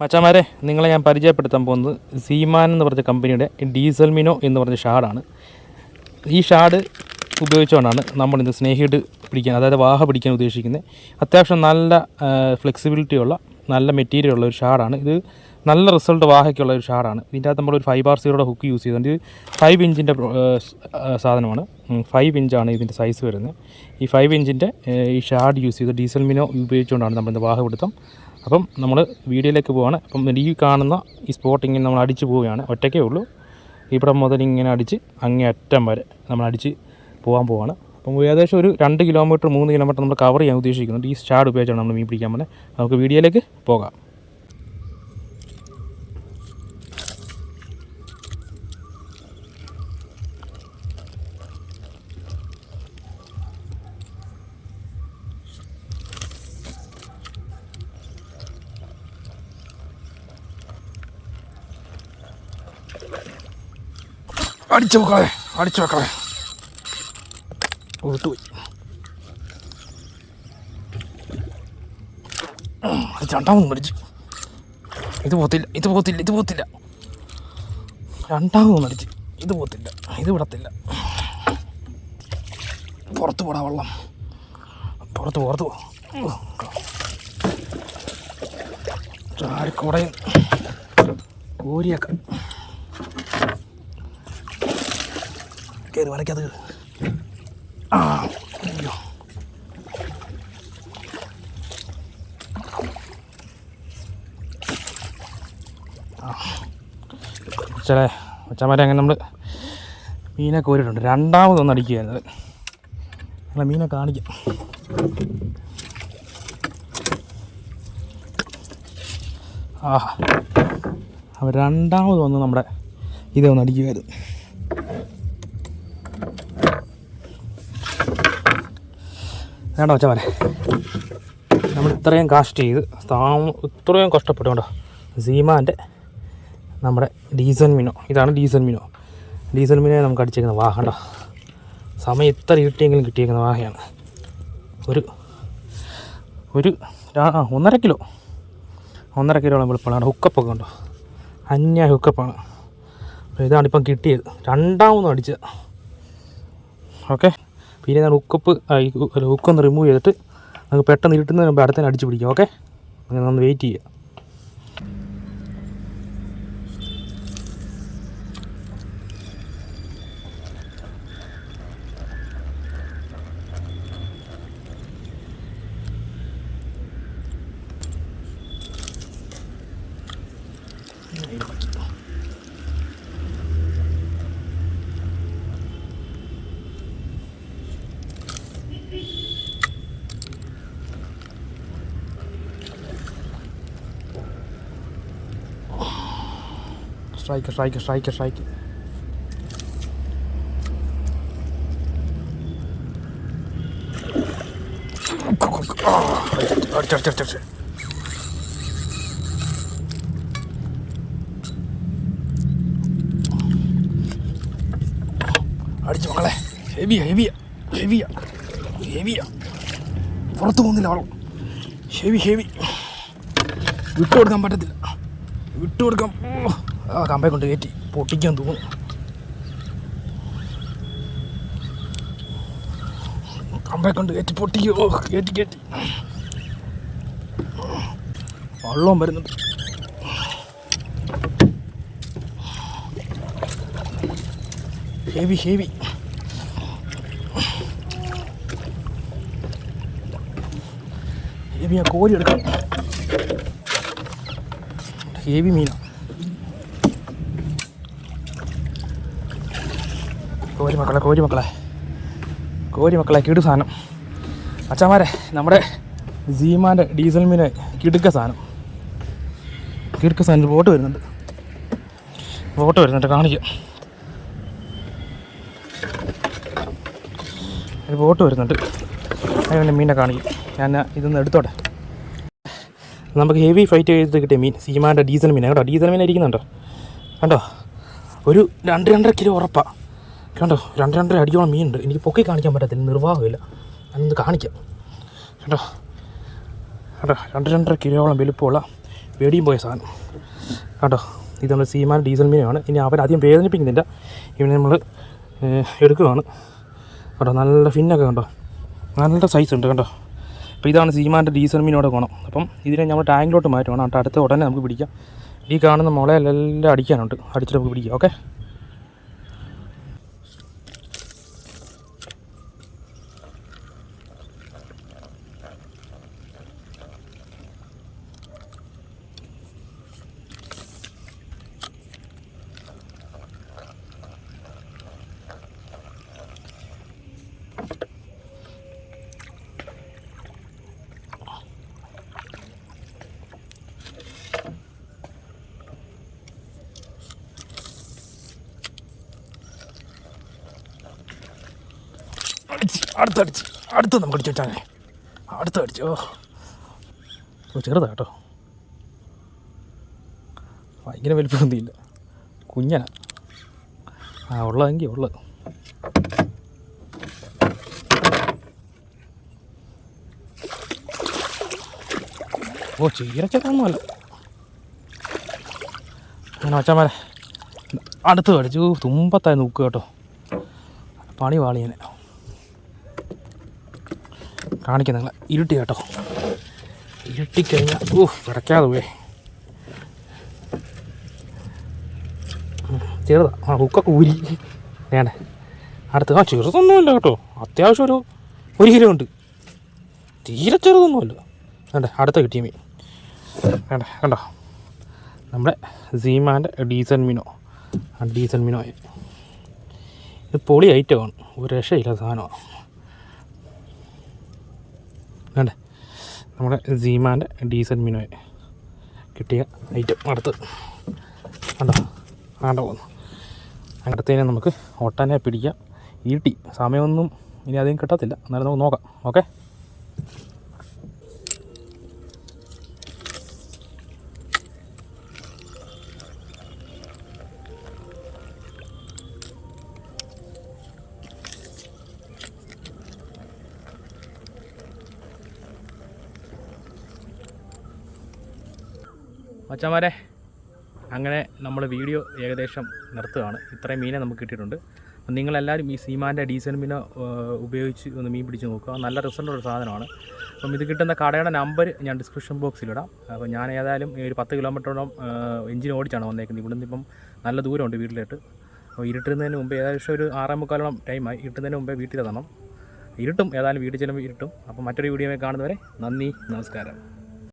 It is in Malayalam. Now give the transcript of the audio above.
മച്ചാമാരെ നിങ്ങളെ ഞാൻ പരിചയപ്പെടുത്താൻ പോകുന്നത് സീമാൻ എന്ന് പറഞ്ഞ കമ്പനിയുടെ ഡീസൽ മിനോ എന്ന് പറഞ്ഞ ഷാഡാണ്. ഈ ഷാഡ് ഉപയോഗിച്ചുകൊണ്ടാണ് നമ്മളിന്ന് സ്നേഹിട്ട് പിടിക്കാൻ അതായത് വാഹ പിടിക്കാൻ ഉദ്ദേശിക്കുന്നത്. അത്യാവശ്യം നല്ല ഫ്ലെക്സിബിലിറ്റി ഉള്ള നല്ല മെറ്റീരിയൽ ഉള്ള ഒരു ഷാഡാണ്. ഇത് നല്ല റിസൾട്ട് വാഹയ്ക്കുള്ള ഒരു ഷാഡാണ്. ഇതിന്റെ അകത്ത് നമ്മളൊരു ഫൈവ് ആർ സീറോയുടെ ഹുക്ക് യൂസ് ചെയ്തുകൊണ്ട് ഫൈവ് ഇഞ്ചിന്റെ സാധനമാണ്. ഫൈവ് ഇഞ്ചാണ് ഇതിന്റെ സൈസ് വരുന്നത്. ഈ ഫൈവ് ഇഞ്ചിന്റെ ഈ ഷാഡ് യൂസ് ചെയ്ത് ഡീസൽ മിനോ ഉപയോഗിച്ചുകൊണ്ടാണ് നമ്മളിന്ന് വാഹ പിടുത്തം അപ്പം നമ്മൾ വീഡിയോയിലേക്ക് പോവുകയാണ് അപ്പം ഈ കാണുന്ന ഈ സ്പോട്ട് ഇങ്ങനെ നമ്മൾ അടിച്ച് പോവുകയാണ്. ഒറ്റയ്ക്കേ ഉള്ളൂ. ഇവിടെ മുതൽ ഇങ്ങനെ അടിച്ച് അങ്ങേ അറ്റം വരെ നമ്മൾ അടിച്ച് പോകാൻ പോവാണ്. അപ്പം ഏകദേശം ഒരു രണ്ട് കിലോമീറ്റർ മൂന്ന് കിലോമീറ്റർ നമ്മൾ കവർ ചെയ്യാൻ ഉദ്ദേശിക്കുന്നുണ്ട് ഈ ഷാർഡ് ഉപയോഗിച്ചാണ് നമ്മൾ മീൻ പിടിക്കാൻ പോകുന്നത്. നമുക്ക് വീഡിയോയിലേക്ക് പോകാം. അടിച്ചു വെക്കളെ അടിച്ചു വെക്കളെ. വിട്ടുപോയി അത് രണ്ടാമത് മരിച്ചു ഇത് പോത്തില്ല ഇത് പോത്തില്ല ഇത് പോത്തില്ല രണ്ടാമത് മരിച്ചു ഇത് പോത്തില്ല ഇത് വിടത്തില്ല. പുറത്ത് പോടാ വെള്ളം. പുറത്ത് പുറത്ത് പോ. ചാരിക്കൂടയും കോരിയൊക്കെ. കയറി വരയ്ക്കത് ആ. അയ്യോ. ചില ഉച്ചമാരെ അങ്ങനെ നമ്മൾ മീനെ കോരിയിട്ടുണ്ട്. രണ്ടാമതൊന്ന് അടിക്കുകയായിരുന്നത് അല്ല മീനെ കാണിക്കാം. ആ അപ്പം രണ്ടാമത് വന്ന് നമ്മുടെ ഇതൊന്ന് ഒന്ന് അടിക്കുമായിരുന്നു വേണ്ട വെച്ചാൽ നമ്മൾ ഇത്രയും കാസ്റ്റ് ചെയ്ത് ഇത്രയും ഇത്രയും കഷ്ടപ്പെട്ടുകൊണ്ടോ സീമാന്റെ നമ്മുടെ ഡീസൽ മിനോ. ഇതാണ് ഡീസൽ മിനോ. ഡീസൽ മിനോ നമുക്ക് അടിച്ചേക്കുന്ന വാഹ കണ്ടോ? സമയം ഇത്ര ഇരുട്ടിയെങ്കിലും കിട്ടിയേക്കുന്ന വാഹയാണ്. ഒരു ഒരു ഒന്നര കിലോ. ഒന്നര കിലോളം വെളുപ്പമാണ് ഹുക്കപ്പൊക്കെ ഉണ്ടോ അന്യ ഹുക്കപ്പാണ് ഇതാണ് ഇപ്പം കിട്ടിയത്. രണ്ടാമതും അടിച്ചത്. ഓക്കെ പിന്നെ ഞാൻ ഹുക്കപ്പ് ഹുക്കൊന്ന് റിമൂവ് ചെയ്തിട്ട് നമുക്ക് പെട്ടെന്ന് ഇരുട്ടുന്നതിന് മുമ്പ് അടുത്തതിന് അടിച്ച് പിടിക്കാം ഓക്കെ അങ്ങനെ ഒന്ന് വെയിറ്റ് ചെയ്യുക. സ്ട്രൈക്ക് സ്ട്രൈക്ക് സ്ട്രൈക്ക് സ്ട്രൈക്ക് അടിച്ചടിച്ചടിച്ചടിച്ച് അടിച്ചു മക്കളെ. ഹെവിയാ ഹെവിയാ ഹെവിയാ ഹെവിയാ. പുറത്ത് പോകുന്നില്ല അവളും ഹെവി ഹെവി. വിട്ടുകൊടുക്കാൻ പറ്റത്തില്ല. വിട്ടുകൊടുക്കാം ആ കമ്പയെ കൊണ്ട് കയറ്റി പൊട്ടിക്കാൻ തോന്നുന്നു. കമ്പയെ കൊണ്ട് കയറ്റി പൊട്ടിക്കോ. കയറ്റി കയറ്റി വെള്ളവും വരുന്നുണ്ട്. Heavy heavy. ഹെവിയാ കോരി എടുക്കാം. ഹെവി മീനാണ് കോരി മക്കളെ കോരി മക്കളെ കോരി മക്കളെ കിടു സാധനം. അച്ഛന്മാരെ നമ്മുടെ സീമാന്റെ ഡീസൽ മീനെ കിടുക്ക സാധനം. കിടുക്ക സാധനം ബോട്ട് വരുന്നുണ്ട്. ബോട്ട് വരുന്നുണ്ട് കാണിക്കാം. ഒരു ബോട്ട് വരുന്നുണ്ട്. അതിനെ മീനെ കാണിക്കും. ഞാൻ ഇതൊന്ന് എടുത്തോട്ടെ. നമുക്ക് ഹെവി ഫൈറ്റ് ചെയ്ത് കിട്ടിയ മീൻ സീമാന്റെ ഡീസൽ മീൻ കേട്ടോ ഡീസൽ മീൻ ഇരിക്കുന്നുണ്ടോ കണ്ടോ? ഒരു രണ്ട് രണ്ടര കിലോ ഉറപ്പാണ് കണ്ടോ? രണ്ട് രണ്ടര അടിയോളം മീനുണ്ട്. എനിക്ക് പൊക്കി കാണിക്കാൻ പറ്റത്തില്ല. നിർവാഹമില്ല. ഞാനൊന്ന് കാണിക്കാം. കേട്ടോ കേട്ടോ രണ്ട് രണ്ടര കിലോയോളം വലുപ്പമുള്ള വെടിയും പോയ സാധനം. കേട്ടോ ഇത് നമ്മൾ സീമാൻ ഡീസൽ മീനാണ്. ഇനി അവരധികം വേദനിപ്പിക്കുന്നില്ല. ഇവനെ നമ്മൾ എടുക്കുകയാണ്. കേട്ടോ നല്ല ഫിന്നൊക്കെ കണ്ടോ? നല്ല സൈസ് ഉണ്ട് കേട്ടോ അപ്പോൾ ഇതാണ് സീമാന്റെ ഡീസൽ മീനോടെ ഗുണം. അപ്പം ഇതിനെ നമ്മൾ ടാങ്കിലോട്ട് മാറ്റുകയാണ് അടുത്ത ഉടനെ നമുക്ക് പിടിക്കാം. ഈ കാണുന്ന മുളയിലെല്ലാം അടിക്കാനുണ്ട്. അടിച്ചിട്ട് നമുക്ക് പിടിക്കാം. ഓക്കെ അടിച്ച് അടുത്തടിച്ച് അടുത്ത് നമുക്ക് അടിച്ചു വെച്ചാൽ അടുത്ത് അടിച്ചു ഓ ചെറുതാ കേട്ടോ. ഭയങ്കര വലിപ്പമൊന്നുമില്ല. കുഞ്ഞനാ. ആ ഉള്ളതെങ്കിൽ ഉള്ളത്. ഓ ചീരച്ചക്കൊന്നുമല്ല അങ്ങനെ വച്ചാൽ അടുത്ത് കടിച്ചു തുമ്പത്തായി നോക്കുക കേട്ടോ. പണി വാളിയനെ കാണിക്കാം നിങ്ങളെ. ഇരുട്ടി കേട്ടോ. ഇരുട്ടിക്കഴിഞ്ഞാൽ ഓ കിടക്കാതെ പോയേ. ചെറുതാ. ആ ഹുക്കൊക്കെ ഊരി. വേണ്ട. അടുത്ത് ആ ചെറുതൊന്നുമില്ല കേട്ടോ. അത്യാവശ്യം ഒരു ഒരു കിലോ ഉണ്ട്. തീരെ ചെറുതൊന്നുമല്ല. വേണ്ട അടുത്ത കിട്ടിയ മീൻ. വേണ്ട കണ്ടോ? നമ്മുടെ സീമാന്റെ ഡീസൽ മീനോ. ആ ഡീസൽ മീനോ ഇത് പൊളി ഐറ്റമാണ്. ഒരു രക്ഷയില്ല സാധനമാണ് വേണ്ടേ നമ്മുടെ സീമാന്റെ ഡീസൽ മിനോയ് കിട്ടിയ ഐറ്റം അടുത്ത്. കണ്ടോ? ആണ്ട പോകുന്നു അടുത്തതിനെ നമുക്ക് ഒട്ടനെ പിടിക്കാം. ഈട്ടി. സമയമൊന്നും ഇനി അധികം കിട്ടത്തില്ല. എന്നാലും നമുക്ക് നോക്കാം. ഓക്കെ? മച്ചന്മാരെ അങ്ങനെ നമ്മൾ വീഡിയോ ഏകദേശം നിർത്തുകയാണ്. ഇത്രയും മീനെ നമുക്ക് കിട്ടിയിട്ടുണ്ട്. അപ്പം നിങ്ങളെല്ലാവരും ഈ സീമാന്റെ ഡീസൽ മീനെ ഉപയോഗിച്ച് ഒന്ന് മീൻ പിടിച്ച് നോക്കുക. നല്ല റിസൾട്ടുള്ള സാധനമാണ്. അപ്പം ഇത് കിട്ടുന്ന കടയുടെ നമ്പർ ഞാൻ ഡിസ്ക്രിപ്ഷൻ ബോക്സിലിടാം അപ്പോൾ ഞാൻ ഏതായാലും ഒരു പത്ത് കിലോമീറ്ററോളം എഞ്ചിൻ ഓടിച്ചാണ് വന്നേക്കുന്നത്. ഇവിടുന്ന് ഇപ്പം നല്ല ദൂരമുണ്ട് വീട്ടിലോട്ട്. അപ്പോൾ ഇരുട്ടുന്നതിന് മുമ്പ് ഏകദേശം ഒരു ആറേ മുക്കാലോളം ടൈമായി. ഇരുട്ടുന്നതിന് മുമ്പേ വീട്ടിലെത്തണം. ഇരുട്ടും ഏതായാലും വീട്ടിൽ ചെല്ലുമ്പോൾ ഇരുട്ടും. അപ്പോൾ മറ്റൊരു വീഡിയോ കാണുന്നവരെ നന്ദി നമസ്കാരം.